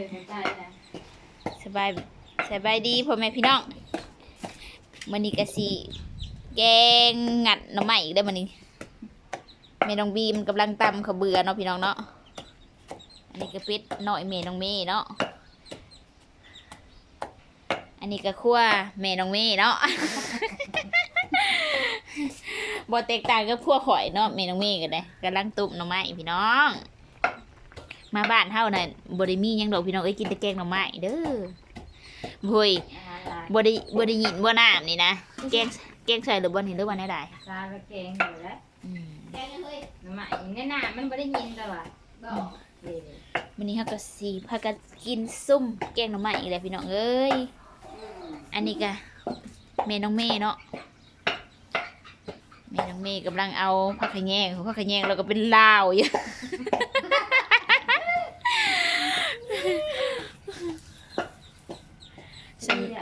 อเข้าใจนะสบายสบายดีพ่อแม่พี่น้องมันนี้กะสิแกงงัดหน่อไม้อีกได้มันนี้แม่น้องบีมกำลังตำข้าวเบื่อเนาะพี่น้องเนาะอันนี้ก็เป็ดน้อยแม่น้องเมย์เนาะอันนี้ก็คั่วแม่น้องเมย์เนาะบ่แตกต่างกับคั่วข่อยเนาะแม่น้องเมย์กันเลยกำลังตุ่มหน่อไม้พี่น้อง มาบ้านเฮาน่ะบ่ได้มีหยังดอกพี่น้องเอ้ยกินแต่แกงหน่อไม้เด้อบุยอาหารหลายบ่ได้บ่ได้ยินบ่น้ำนี่นะแกงแกงใส่หรือบ่นี่หรือว่าแนวใดซาก็แกงอยู่แล้วอืมแกงเลยน้ำใหม่ในหน้ามันไม่ได้ยินแต่ว่าก็เออวันนี้เฮาก็สิพากันกินซุ่มแกงหน่อไม้อีกแล้วพี่น้องเอ้ยอันนี้ก็แม่น้องเมย์เนาะแม่น้องเมย์กำลังเอาผักขะแยงผักขะแยงแล้วก็เป็นลาวอยู่ สำ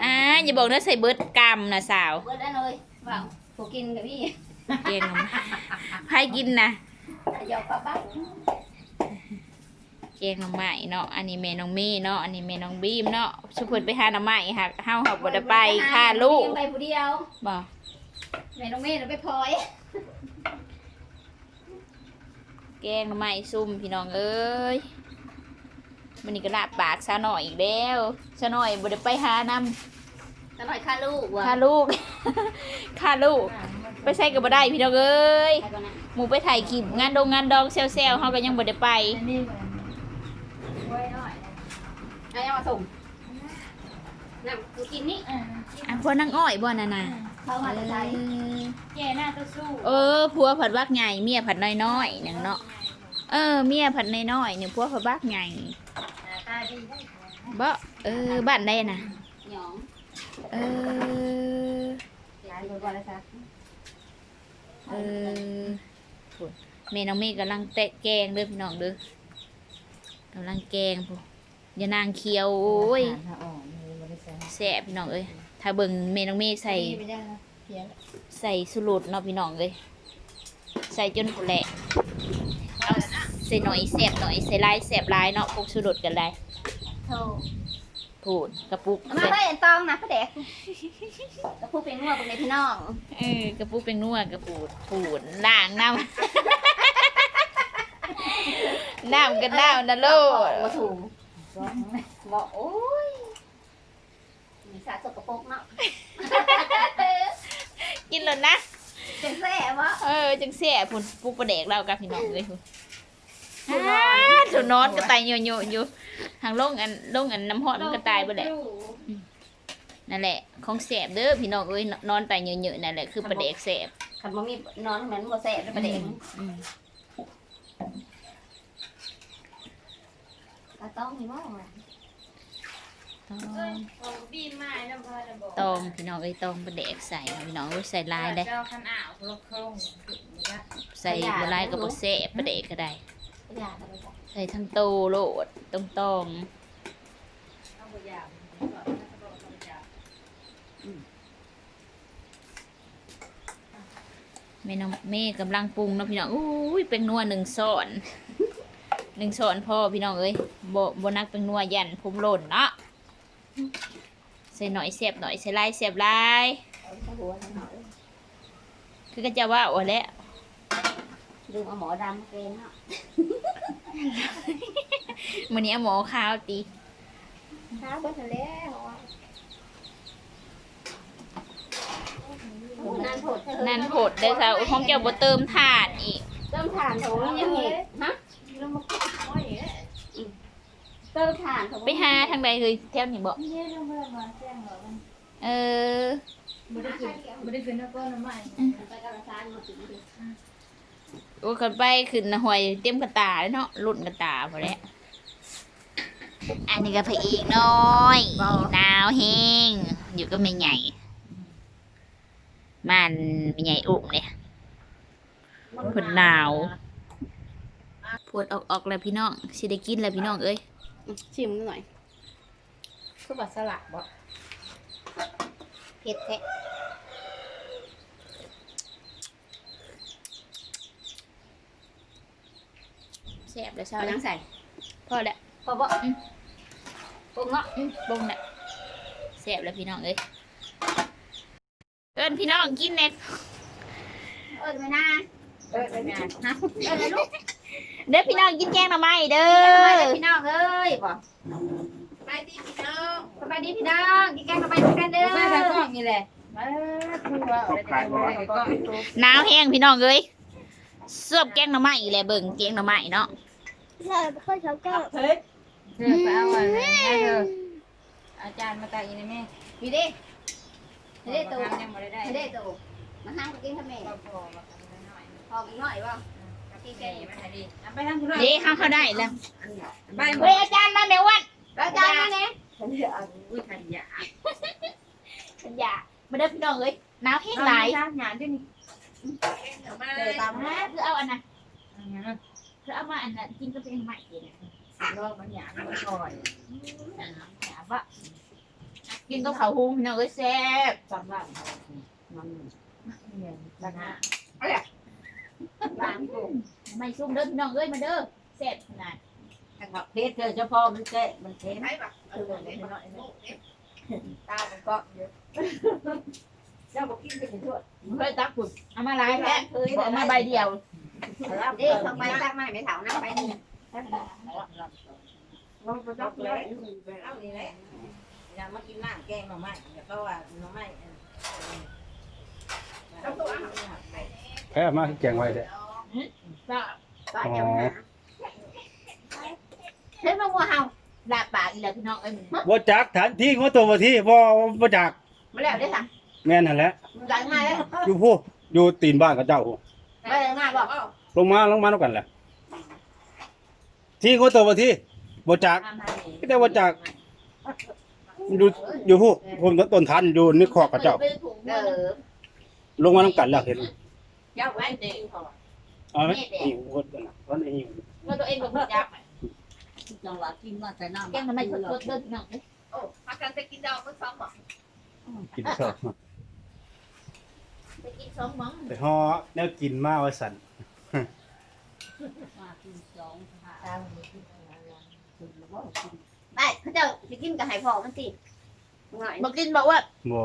อ่าอย่าบอกนะใส่เบิดกำนะสาว เบิดได้เลยเปล่าผู้กินกับพี่แกงหน่อไม้ใครกินนะหยอกป้าป้าแกงหน่อไม้เนาะ อันนี้แม่น้องมี่เนาะ อันนี้แม่น้องบีมเนาะชุบเพิ่นไปหาหน่อไม้ค่ะเฮาเฮาบ่ได้ไปค่าลูกไปผู้เดียวบ่แม่น้องเมย์เราไปพลอย แกงหน่อไม้ซุ่มพี่น้องเอ้ยมันนี่ก็ลาบปากซะหน่อยอีกแล้วซะหน่อยบ่ได้ไปหานำตลอดค่าลูกว่ะค่าลูก ค่าลูก ไปใส่ก็บ่ได้พี่น้องเอ้ยไปก่อนนะหมู่ไปถ่ายคลิปงานดงงานดองแซวๆเฮาก็ยังบ่ได้ไปนี่เหมือนไว้หน่อยนะเอามาส่งน้ำกูกินนี่อันพวกนางอ้อยบ่นั่นน่ะเข้ามาจะใช้เออแย่หน้าตัวสู้เออผัวผัดวักใหญ่เมียผัดน้อยๆหนังเนาะเออเมียผัดน้อยๆเนี่ยผัวผัดวักใหญ่ตาดีได้บ่เออบ้านใดน่ะหยอง เออย้ายไปก่อนเลยจ้ะเออพูดแม่น้องเมฆกำลังแตะแกงเด้อพี่น้องเด้อกำลังแกงพูอย่านางเคียวโอ้ยอ๋อมีบริษัทแซ่บพี่น้องเอ้ยถ้าเบิ่งแม่น้องเมฆใส่ไปยังเพียงใส่สุรุดเนาะพี่น้องเอ้ยใส่จนแหละเอาใส่หน่อยแซ่บหน่อยใส่ลายแซ่บลายเนาะพวกสุรุดกันได้โทร พูดกระปุกมาได้เอ็นตองนะพ่อเด็กกระพูเป็นงัวเป็นในพี่น้องเออกระปุกเป็นนัวกระปูดปูดล่างน้ำน้ำกันน้ำนะโลดมาถูกบอกโอ้ยมีสารสกปรกเนาะกินเลยนะเป็นแซ่บวะเออจังเสียพุ่นปุกประเดกเรากับพี่น้องเลยพุ่นอ่าสุนอนกระต่ายโยโยอยู่ ทางลงอันลงอันน้ำหอดมันกระต่ายไปแหละนั่นแหละ ของแสบเด้อพี่น้องเอ้ยนอนไตเยอะๆนั่นแหละคือประเดกแสบขันบ่มีนอนเหมือนบ่แซ่บเลยประเด็นอืมก็ต้องมีว่าอะไรต้องบีมมาแล้วพอจะบอกตองพี่น้องเอ้ยตองประเดกใส่เอาพี่น้องเอ้ยใส่ลายได้เจ้าขันอ่าวลกโครงใส่บลายกับบ่แซ่บประเดกก็ได้ อย่าทำไปจ้ะใส่ทั้งโตโลดตรงตองเอาไปยาวๆแม่น้องเมย์กำลังปรุงเนาะพี่น้องอุ้ยเป็นนัวหนึ่งช้อนหนึ่งช้อนพ่อพี่น้องเอ้ยบ่บ่นักเป็นนัวยันพุ่มหล่นเนาะใส่หน่อยแซ่บหน่อยใส่ลายแซ่บลายเอาไปหัวทั้งหมดคือก็จะว่าโอ้แหล้วดึงเอาหมอดำเกณฑ์เนาะ มื้อนี้เอาหมอข้าวตีข้าวเบิดแล้วนานโผดนั่นโหดได้ซะของเจ้าบ่เติมถ่านอีก เติมถ่านของยังเห็ดฮะแล้วมาคุยอ้อยเอ๊ะเติมถ่านของไปหาทางใดเลยแถวนี้บ่เนี่ยเรื่องเมื่อมาแจ้งเหรอมันเออไม่ได้ขึ้นไม่ได้ขึ้นนะก็น้ำใหม่ไปกับร้านมาถึงดิ โอ้กันไปขึ้นนะหวยเต็มกระตาเลยเนาะรุ่นกระตาพอแล้วอันนี้ก็พระเอกน้อยดาวเฮงอยู่ก็ไม่ใหญ่ มันไม่ใหญ่อุ้มเนี่ยผลหนาวปวดออกออกแล้วพี่น้องสิได้กินแล้วพี่น้องเอ้ยชิมหน่อยคือบัตสลัดบ่เผ็ดแท้ ซ่บแล้วเช้าเอาแล้ยัวงใส่พอแล้วพอบ่ปรุงเนาะบงน่ะแซ่บแล้วพี่น้องเอ้ยเอิ้นพี่น้องกินเน็ตเออไม่น่าเออไม่น่าฮะเออเลยลูกเด้อพี่น้องกินแกงหน่อไม้เด้เออพี่น้องเอ้ยบ่สบายดีพี่น้องสบายดีพี่น้องกินแกงสบายดีกันเด้อใส่ใส่กล้องนี่แหละมาคือว่าอะไรจะได้ใส่กล้องหนาวแห้งพี่น้องเอ้ยสวบแกงหน่อไม้อีแหละเบิ่งแกงหน่อไม้เนาะ เฮ้ยเธอไปเอาอะไรให้เธออาจารย์มาตาอีนี่แม่พี่เด้พี่เด็เด้กตัตัววยังไม่ได้พี่เด้ตัวมาห้ามกินทำไมก็พอมาทำหน่อยพอกินหน่อยบ่กินแกแก่งมันดีไปทางคุณเด้ข้าวเขาได้แล้วไปเฮ้ยอาจารย์มาแม่วันแล้วจานนั่นเองอุ้ยขันยาฉันอยากมาเด้อพี่น้องเอ้ยหนาวแห้งหลายหยาด้วยนี่เดี๋ยวตามนะคือเอาอันน่ะ คือเอามาอันน่ะกินก็เป็นใหม่กินรอบมันหยามันก่อนถามว่ากินก็เขาวหุงพี่น้องเอ้ยแซ่บสำหรับมันเนี่ยดังนะล้างกุ้งไม่ซุ่มเด้อพี่น้องเอ้ยมาเด้อแซ่บขนาดเพชรเธอเฉพาะมันเจ๊มันเพชรใช่ปะเออเด็กน้อยตามันก็เยอะเจ้าบอกกินไปถึงทั่วเฮ้ยตักปุ่นเอามาหลายแท้บอกเอามาใบเดียว รับเด็กทำไมตักไม่ไม่เถาน้ำไปนี่มันก็ต้องเลยเอานี่แหละอย่ามากินน้ำแกงหน่อไม้อย่าเพราะว่าหน่อไม้ต้องตัวแพ้มาแกงไว้เด้อจ้าก็จะหาเฮ้ยมาวัวเห่าลาปากอีแล้วพี่น้องเอ้ยบ่จักฐานที่ของตัวบ่ที่บ่บ่จักมาแล้วได้สั่งแม่นนั่นแหละดังมาแล้วอยู่ผู้อยู่ตีนบ้านกับเจ้าผู้ ไปเลยมาบอกลงมาลงมาแล้วกันแหละที่ของตัวบ่ที่บ่จักแต่บ่จักอยู่อยู่ผู้ผมต้นทันอยู่นี่ขอกกับเจ้า เออลงมานํกันแล้วเห็นเจ้าไว้เด็กเอาไหมหิวคนน่ะวันนี้หิวว่าตัวเองก็บ่จักจังหวะกินมาแต่น้ำแกงทำไมสดๆเด้อพี่น้องเอ้ยโอ้พักกันไปกินดอกมันซ้อมบอกกินเถอะ ไปกินสองหมั้งไปห่อแนวกินมาว่าสั่นมากินสองค่ะไปเขาเจ้าไปกินกับไห่พอมันสิหน่อยบ่กินบอกว่าบ่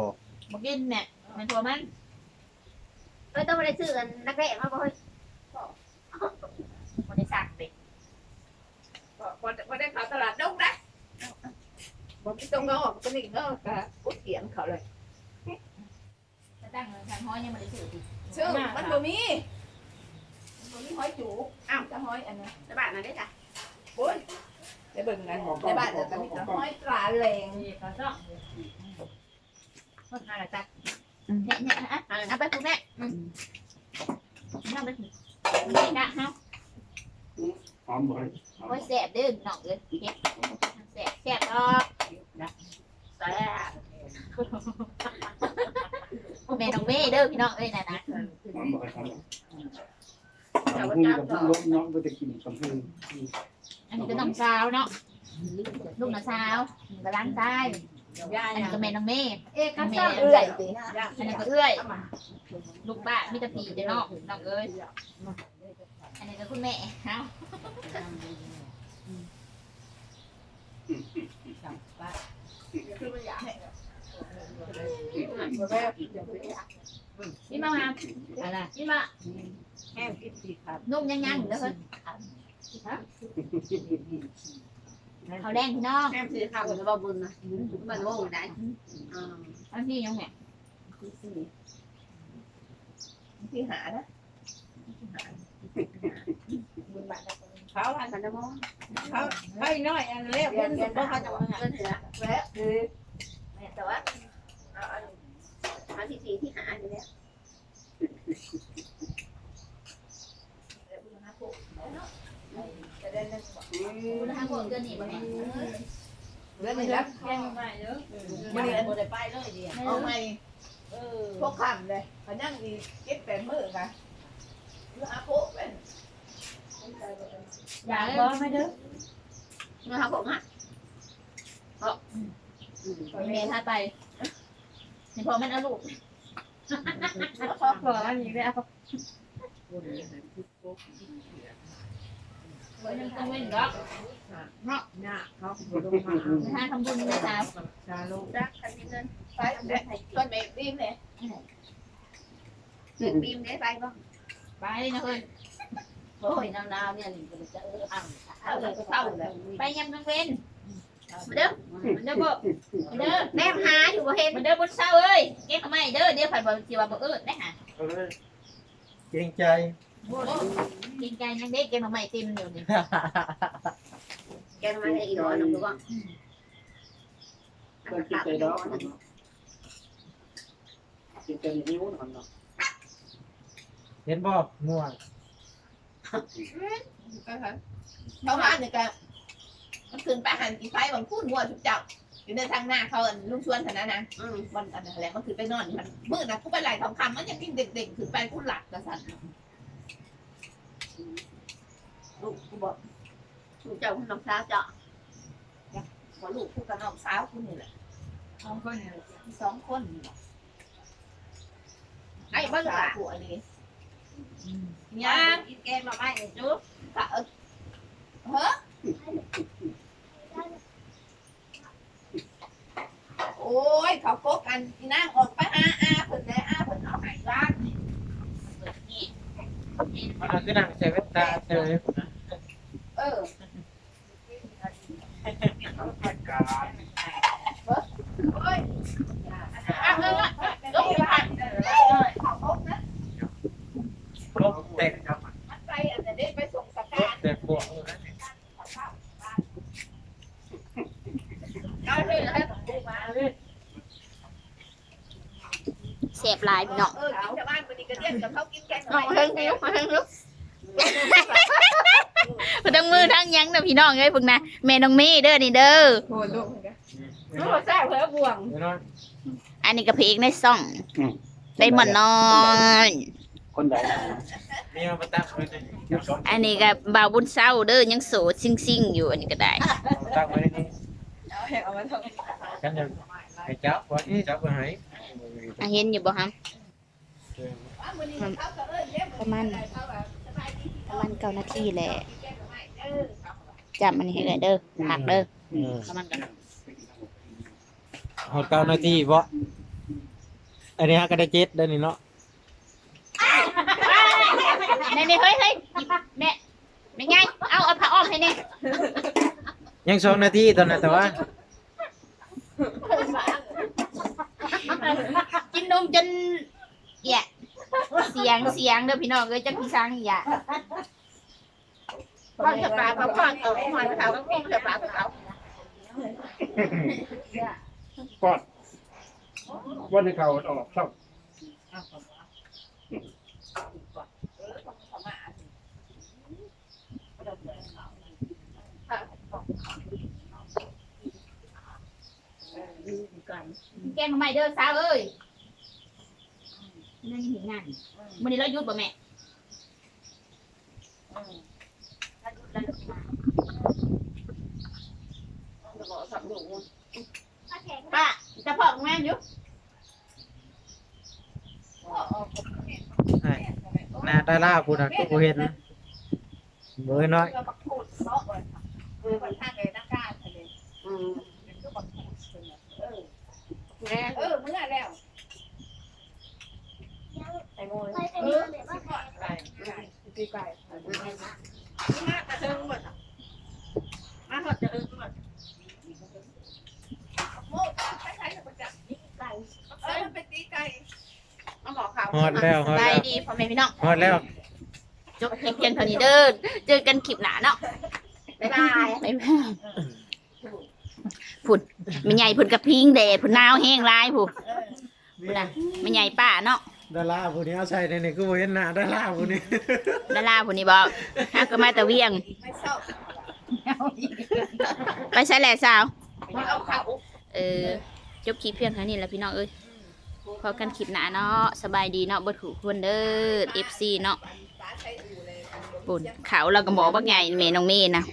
บ่กินเนี่ยมันตัวมันเอ้ยต้องไปซื้อกันนักเรียนมาบ่เฮ้ยบ่ได้สักเด็กวันได้ข่าวตลาดดงนะบอกตรงเงาะก็นี่เงาะกะอุดเขียนเขาเลย จะตั้งทางห้อยยังบ่ได้ซื้อดิชื่อมันบ่มีบ่มีห้อยจูอ้าวจะห้อยอันนั้นจะบ้านนั้นได้จ้ะปุ้นไปเบิ่งกันในบ้านเดี๋ยวก็มีแต่ห้อยตราแรงนี่ก็ต้องคนหาละตักเนี่ยเนี่ยอะเอาไปคุณแม่อืมเอาไปคุณนี่นะเฮาหอมบ่โอ้ยแซ่บเด้อพี่น้องเอ้ยเฮ็ดแซ่บแซ่บดอกแซ่บ แม่น้องเมย์เด้อพี่น้องเอ้ยน่ะนะหอมบ่หอมแต่ว่าจ้าก็ลบเนาะบ่ได้กินกับพึ่งอันนี้ก็น้องสาวเนาะลูกน้าสาวกำลังตายยายอันนี้น่ะก็แม่น้องเมย์เอ๊ะก็ซ่าเอื่อยสิอันนี้ก็เอื้อยลูกบ้ามีแต่ผีเด้อเนาะน้องเอ้ยอันนี้ก็คุณแม่เฮาคือมันอยาก พี่มามาอะไรพี่มาแห้งกินสีครับนุ่มยังยังอยู่เด้อเฮ้ยเขาแดงพี่น้องแม่ซื้อข้าวจะบ่บุญนะมันโง่ได้อ่าอันที่ยังแม่ที่หานะเขาอันสันจะมองเขาเขาอีน้อยอันเล็กคนเพราะเขาจะมาเงินเหลือแล้วคือ แต่ว่าเอาอันอันที่สี่ที่หาอยู่เนี่ยคุณทางพวกเดือนนี้บ่แม่เรื่องนี้แล้วแห้งใหม่เยอะมันนี่บ่ได้ไปเลยดิเอาใหม่เออพวกคำเลยเขานั่งดีเก็บแปดมือกันคือหาโป๊ะเป็นอยากบ่ไม่เด้อเงินเขาบอกฮะ มีแม่ถ้าไปเห็นพอมันเอาลูกชอบขออันนี้ได้เอาเต้องเว้นดอกหน้าเขาลงมาไปหาทำบุญเลยสาวชาลูกรักกันนิดนึงไปต้นเมฆบีมเลยเมฆบีมได้ไปป่ะไปนะเฮ้ยโอ้ยหนาวๆเนี่ยนี่มันจะเอออ่างเอาเลยเข้าเลยไปยำกลางเว้น มาเด้อมาเด้อบ่มาเด้อแนมหาอยู่บ่เห็นมาเด้อบนเสาเอ้ยเก็บทำไมเด้อเดี๋ยวผ่านบ่สิว่าบ่เอิ้นได้หาเกรงใจกินใจยังเด็กเก็บทำไมเต็มอยู่นี่แกทำไมให้อีกหน่อยหนึ่งดูว่าเกรงใจดอกเกรงใจนิ้วหน่อยเนาะเห็นบ่ง่วงเขามาเนี่ยก็ มันขึ้นไปหันอีไฟบางพูดวัวทุกเจ้าอยู่ในทางหน้าเขาลุงชวนเท่านั้นนะวันอันนั้นแหละมันขึ้นไปนอนมันมืดนะกูไปไหลทองคำมันยังกินเด็กๆขึ้นไปกูหลับกระสันลูกกูบอกลูกเจ้าคุณน้องสาวเจ้าว่าลูกกูกับน้องสาวกูนี่แหละสองคนเนี่ยสองคนนี่แหละไอ้บ้านสาวกูอันนี้ย่างกินแกงมาไม่จุ๊บกะเออเฮ้อ อ้ยเขาโกกันอีนางออกไปหาอาเพิ่นได้อาเพิ่นเอาใหายร้านมันเอาคือนั่งใส่แว่นตาเฉยเออ การ เฮ้ยเอาเลยละลงไปเขาโกนะ ลบเต็ก มันไปอันนี้ไปส่งส ล กา บเต็กบวก เอาเลยให้กูมา เสียบหลายพี่น้อง เออกินชาวบ้านคนนี้ก็เรียกกับเขากินแกง น้องเฮงนิ้วเฮงนิ้ว บ่ต้องมือทั้งหยัง เด้อพี่น้องเอ้ยพวกนะแม่น้องเมย์เด้อนี่เด้อโอ้ลูกลูกแซ่บเพื่อบ่วงเดี๋ยวน้อยอันนี้ก็เพลงในซ่องได้หมอนนอน คนใดมีมาประตักไว้ในอันนี้ก็บ่าวบุญเศร้าเด้อยังโสดซิ่งๆอยู่อันนี้ก็ได้มาตั้งไว้ในนี้เอามาทกันจะให้จับไว้จับไว้ให้อะเห็นอยู่บ่ฮะำประมาณประมาณเก้านาทีแหละ จับมันนี่ให้เลยเด้อหักเด้อเออประมาณกันหดเก้านาทีบ่อันนี้ฮะก็ได้เจ็ดได้นี่เนาะนี่นี่เฮ้ยเฮ้ยแม่ไม่ไงเอาเอาผ้าอ้อมให้นี่ยังสองนาทีตอนนั้นแต่ว่ากินนมจนแย่เสียงเสียงเด้อพี่น้องเอ้ยจักพี่ช้างอย่าพ่อจะปลาพ่อพ่อเอาหอยเขาก็พ่อจะปลาเขาปอดวันนี้เขาออกชอบแกงทำไมเด้อสาวเอ้ยนั่นเห็นงานวันนี้เราหยุดป่ะแม่ ป้าจะพอกแม่อยู่หน้าตาล่ากูน่ะก็บ่เห็นเบอร์น้อยเออบักพูดเนาะเออคนท่าเลยนักการเลยอืมก็บักพูดเออแม่เออเมื่อแล้วไอ้โมยเออไก่ไก่ตีไก่ มากกระเทิงหมดมาหมดจะเออหมดโม่ใช้ใช้ประจับนี่ไก่เออเป็นตีไก่มาบอกเขาฮอดแล้วฮอดไปแล้วดีพ่อแม่พี่น้องฮอดแล้ว จบเพียงเท่านี้เด้อเจอกันคลิปหน้าเนาะบ๊ายบายบ๊ายบายพุ่นไม่ใหญ่พุ่นกับพิงแดดพุ่นหนาวแห้งร้ายพุ่นพุ่นน่ะไม่ใหญ่ป้าเนาะ ดาราผู้นี้เอาใส่ในนี่ก็บ่เห็นหน้าดาราผู้นี้ ดาราพุ่นนี่บอกฮาก็มาแต่เวียงไม่เศร้าไปใช้แหล่สาว เอาเขาเออจบคลิปเพียงเท่นี้แหละพี่น้องเอ้ยพอกันคลิปหนาเนาะ สบายดีเนาะบ่ถูกคนเด้อ FC เนาะปุ่นเขาเราก็บอกว่าไงเมน้องเมย์นะ